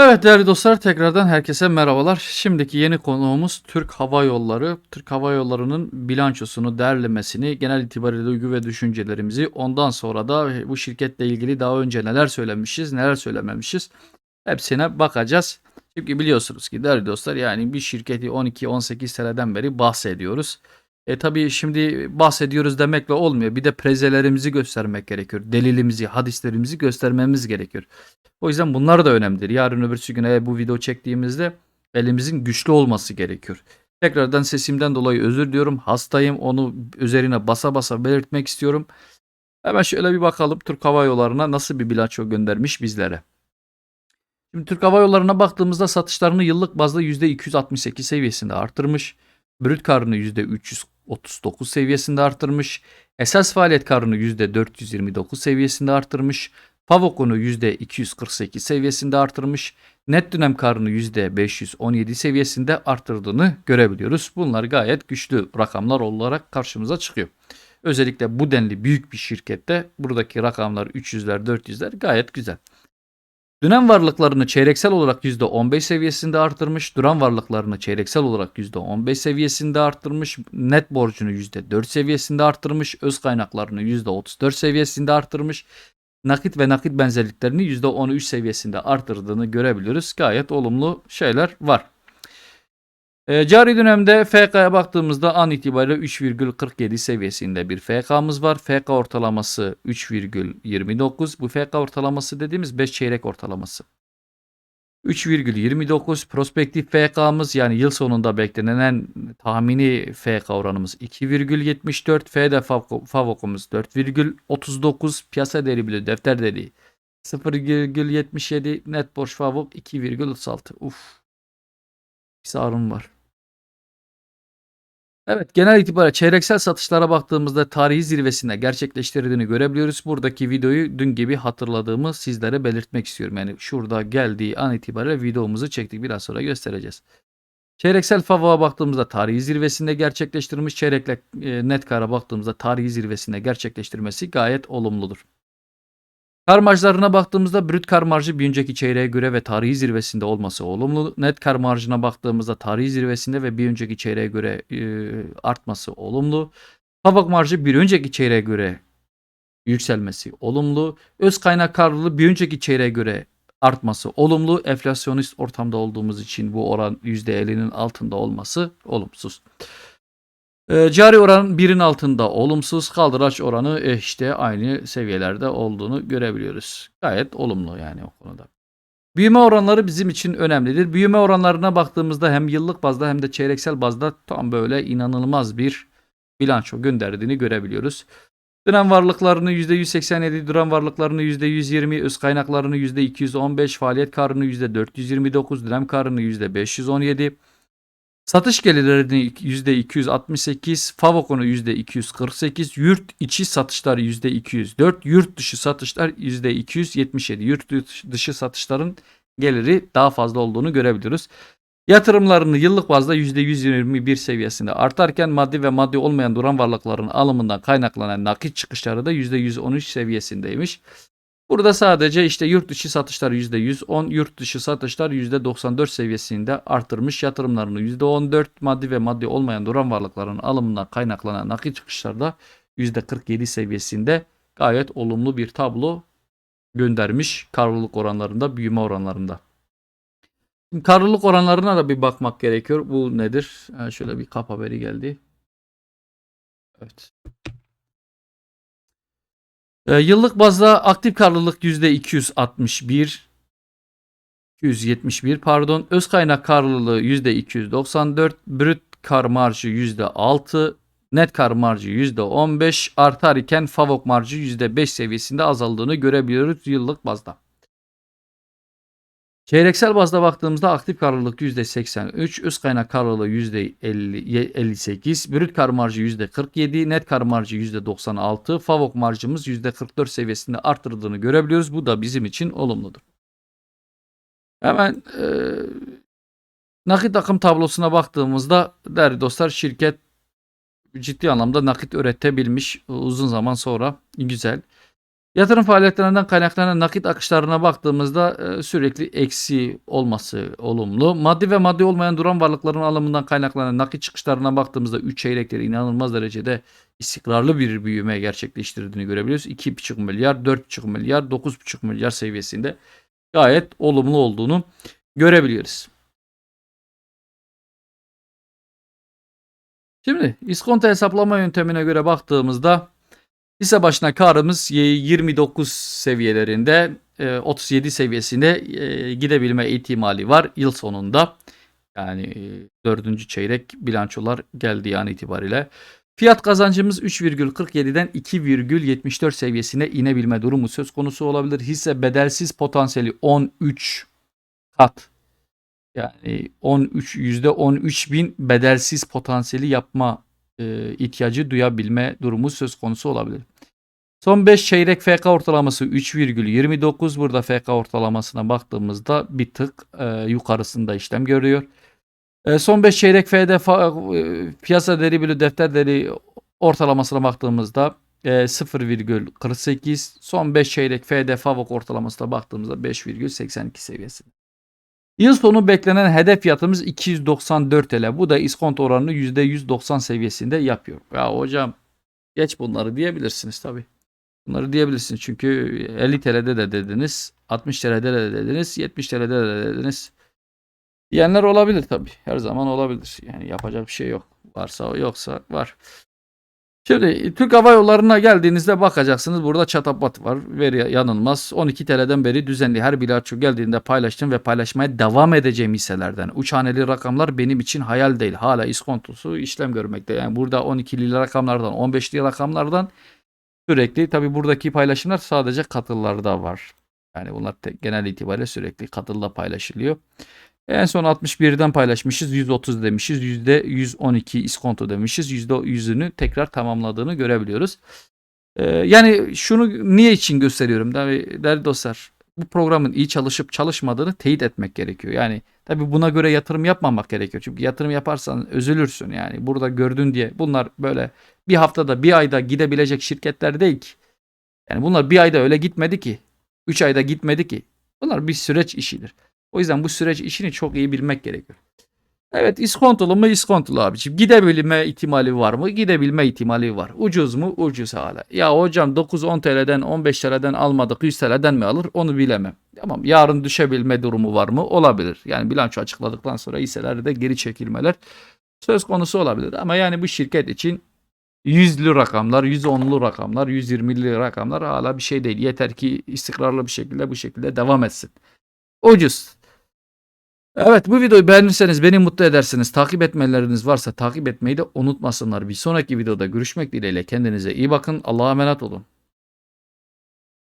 Evet değerli dostlar tekrardan herkese merhabalar. Şimdiki yeni konuğumuz Türk Hava Yolları. Türk Hava Yolları'nın bilançosunu, derlemesini, genel itibariyle duygu ve düşüncelerimizi, ondan sonra da bu şirketle ilgili daha önce neler söylemişiz, neler söylememişiz hepsine bakacağız. Çünkü biliyorsunuz ki değerli dostlar yani bir şirketi 12-18 seneden beri bahsediyoruz. E tabii şimdi bahsediyoruz demekle olmuyor. Bir de prezelerimizi göstermek gerekiyor. Delilimizi, hadislerimizi göstermemiz gerekiyor. O yüzden bunlar da önemlidir. Yarın öbürsü gün eğer bu video çektiğimizde elimizin güçlü olması gerekiyor. Tekrardan sesimden dolayı özür diliyorum. Hastayım. Onu üzerine basa basa belirtmek istiyorum. Hemen şöyle bir bakalım Türk Hava Yolları'na nasıl bir bilanço göndermiş bizlere. Şimdi Türk Hava Yolları'na baktığımızda satışlarını yıllık bazda %268 seviyesinde arttırmış. Brüt karını %339 seviyesinde arttırmış. Esas faaliyet karını %429 seviyesinde arttırmış. Favok'unu %248 seviyesinde artırmış. Net dönem karını %517 seviyesinde arttırdığını görebiliyoruz. Bunlar gayet güçlü rakamlar olarak karşımıza çıkıyor. Özellikle bu denli büyük bir şirkette buradaki rakamlar 300'ler 400'ler gayet güzel. Dönem varlıklarını çeyreksel olarak %15 seviyesinde arttırmış. Duran varlıklarını çeyreksel olarak %15 seviyesinde arttırmış. Net borcunu %4 seviyesinde arttırmış. Öz kaynaklarını %34 seviyesinde arttırmış nakit ve nakit benzerliklerini %13 seviyesinde arttırdığını görebiliyoruz. Gayet olumlu şeyler var. E, cari dönemde FK'ya baktığımızda an itibariyle 3,47 seviyesinde bir FK'mız var. FK ortalaması 3,29. Bu FK ortalaması dediğimiz 5 çeyrek ortalaması. 3,29 prospektif FK'mız yani yıl sonunda beklenen tahmini FK oranımız 2,74 FD Favokumuz 4,39 piyasa değeri bile defter değeri 0,77 net borç Favok 2,36 uf bir sarım var. Evet genel itibariyle çeyreksel satışlara baktığımızda tarihi zirvesinde gerçekleştirdiğini görebiliyoruz. Buradaki videoyu dün gibi hatırladığımı sizlere belirtmek istiyorum. Yani şurada geldiği an itibariyle videomuzu çektik. Biraz sonra göstereceğiz. Çeyreksel FAVO'ya baktığımızda tarihi zirvesinde gerçekleştirmiş. Çeyrekle e, net kara baktığımızda tarihi zirvesinde gerçekleştirmesi gayet olumludur. Kar marjlarına baktığımızda brüt kar marjı bir önceki çeyreğe göre ve tarihi zirvesinde olması olumlu. Net kar marjına baktığımızda tarihi zirvesinde ve bir önceki çeyreğe göre e, artması olumlu. Tabak marjı bir önceki çeyreğe göre yükselmesi olumlu. Öz kaynak karlılığı bir önceki çeyreğe göre artması olumlu. Enflasyonist ortamda olduğumuz için bu oran %50'nin altında olması olumsuz. E, cari oran birin altında olumsuz kaldıraç oranı e, işte aynı seviyelerde olduğunu görebiliyoruz. Gayet olumlu yani o konuda. Büyüme oranları bizim için önemlidir. Büyüme oranlarına baktığımızda hem yıllık bazda hem de çeyreksel bazda tam böyle inanılmaz bir bilanço gönderdiğini görebiliyoruz. Dönem varlıklarını %187, duran varlıklarını %120, öz kaynaklarını %215, faaliyet karını %429, dönem karını %517, Satış gelirlerini %268, Favokonu %248, yurt içi satışlar %204, yurt dışı satışlar %277. Yurt dışı satışların geliri daha fazla olduğunu görebiliyoruz. Yatırımlarını yıllık bazda %121 seviyesinde artarken maddi ve maddi olmayan duran varlıkların alımından kaynaklanan nakit çıkışları da %113 seviyesindeymiş. Burada sadece işte yurt dışı satışlar %110, yurt dışı satışlar %94 seviyesinde artırmış. Yatırımlarını %14, maddi ve maddi olmayan duran varlıkların alımından kaynaklanan nakit çıkışlar da %47 seviyesinde gayet olumlu bir tablo göndermiş karlılık oranlarında, büyüme oranlarında. Şimdi karlılık oranlarına da bir bakmak gerekiyor. Bu nedir? Yani şöyle bir kap haberi geldi. Evet. E, yıllık bazda aktif karlılık %261 271 pardon. Öz kaynak karlılığı %294, brüt kar marjı %6, net kar marjı %15 artar iken favok marjı %5 seviyesinde azaldığını görebiliyoruz yıllık bazda. Çeyreksel bazda baktığımızda aktif karlılık %83, üst kaynak karlılığı %58, brüt kar marjı %47, net kar marjı %96, favok marjımız %44 seviyesinde arttırdığını görebiliyoruz. Bu da bizim için olumludur. Hemen e, nakit akım tablosuna baktığımızda değerli dostlar şirket ciddi anlamda nakit üretebilmiş uzun zaman sonra güzel. Yatırım faaliyetlerinden kaynaklanan nakit akışlarına baktığımızda e, sürekli eksi olması olumlu. Maddi ve maddi olmayan duran varlıkların alımından kaynaklanan nakit çıkışlarına baktığımızda 3 çeyrekleri inanılmaz derecede istikrarlı bir büyüme gerçekleştirdiğini görebiliyoruz. 2,5 milyar, 4,5 milyar, 9,5 milyar seviyesinde gayet olumlu olduğunu görebiliyoruz. Şimdi iskonto hesaplama yöntemine göre baktığımızda hisse başına karımız 29 seviyelerinde e, 37 seviyesinde e, gidebilme ihtimali var yıl sonunda. Yani e, dördüncü çeyrek bilançolar geldiği an itibariyle. Fiyat kazancımız 3,47'den 2,74 seviyesine inebilme durumu söz konusu olabilir. Hisse bedelsiz potansiyeli 13 kat. Yani 13 %13 bin bedelsiz potansiyeli yapma e, ihtiyacı duyabilme durumu söz konusu olabilir. Son 5 çeyrek FK ortalaması 3,29. Burada FK ortalamasına baktığımızda bir tık e, yukarısında işlem görüyor. E, son 5 çeyrek FD fa- e, piyasa değeri bölü defter değeri ortalamasına baktığımızda e, 0,48. Son 5 çeyrek FD FAVOK ortalamasına baktığımızda 5,82 seviyesinde. Yıl sonu beklenen hedef fiyatımız 294 TL. Bu da iskonto oranını %190 seviyesinde yapıyor. Ya hocam geç bunları diyebilirsiniz tabi. Bunları diyebilirsiniz çünkü 50 TL'de de dediniz, 60 TL'de de dediniz, 70 TL'de de dediniz. Diyenler olabilir tabi. Her zaman olabilir. Yani yapacak bir şey yok. Varsa yoksa var. Şimdi Türk Hava Yolları'na geldiğinizde bakacaksınız. Burada çatapat var. Veri yanılmaz. 12 TL'den beri düzenli her bilanço geldiğinde paylaştım ve paylaşmaya devam edeceğim hisselerden. Uçhaneli rakamlar benim için hayal değil. Hala iskontosu işlem görmekte. Yani burada 12'li rakamlardan 15'li rakamlardan sürekli tabi buradaki paylaşımlar sadece katıllarda var. Yani bunlar te- genel itibariyle sürekli katılla paylaşılıyor. En son 61'den paylaşmışız. 130 demişiz. %112 iskonto demişiz. %100'ünü tekrar tamamladığını görebiliyoruz. Ee, yani şunu niye için gösteriyorum değerli dostlar. Bu programın iyi çalışıp çalışmadığını teyit etmek gerekiyor. Yani tabii buna göre yatırım yapmamak gerekiyor. Çünkü yatırım yaparsan üzülürsün yani. Burada gördün diye bunlar böyle bir haftada bir ayda gidebilecek şirketler değil ki. Yani bunlar bir ayda öyle gitmedi ki. 3 ayda gitmedi ki. Bunlar bir süreç işidir. O yüzden bu süreç işini çok iyi bilmek gerekiyor. Evet iskontolu mu iskontolu abiciğim. Gidebilme ihtimali var mı? Gidebilme ihtimali var. Ucuz mu? Ucuz hala. Ya hocam 9-10 TL'den 15 TL'den almadık 100 TL'den mi alır? Onu bilemem. Tamam yarın düşebilme durumu var mı? Olabilir. Yani bilanço açıkladıktan sonra hisselerde geri çekilmeler söz konusu olabilir. Ama yani bu şirket için 100'lü rakamlar, 110'lu rakamlar, 120'li rakamlar hala bir şey değil. Yeter ki istikrarlı bir şekilde bu şekilde devam etsin. Ucuz. Evet bu videoyu beğenirseniz beni mutlu edersiniz. Takip etmeleriniz varsa takip etmeyi de unutmasınlar. Bir sonraki videoda görüşmek dileğiyle kendinize iyi bakın. Allah'a emanet olun.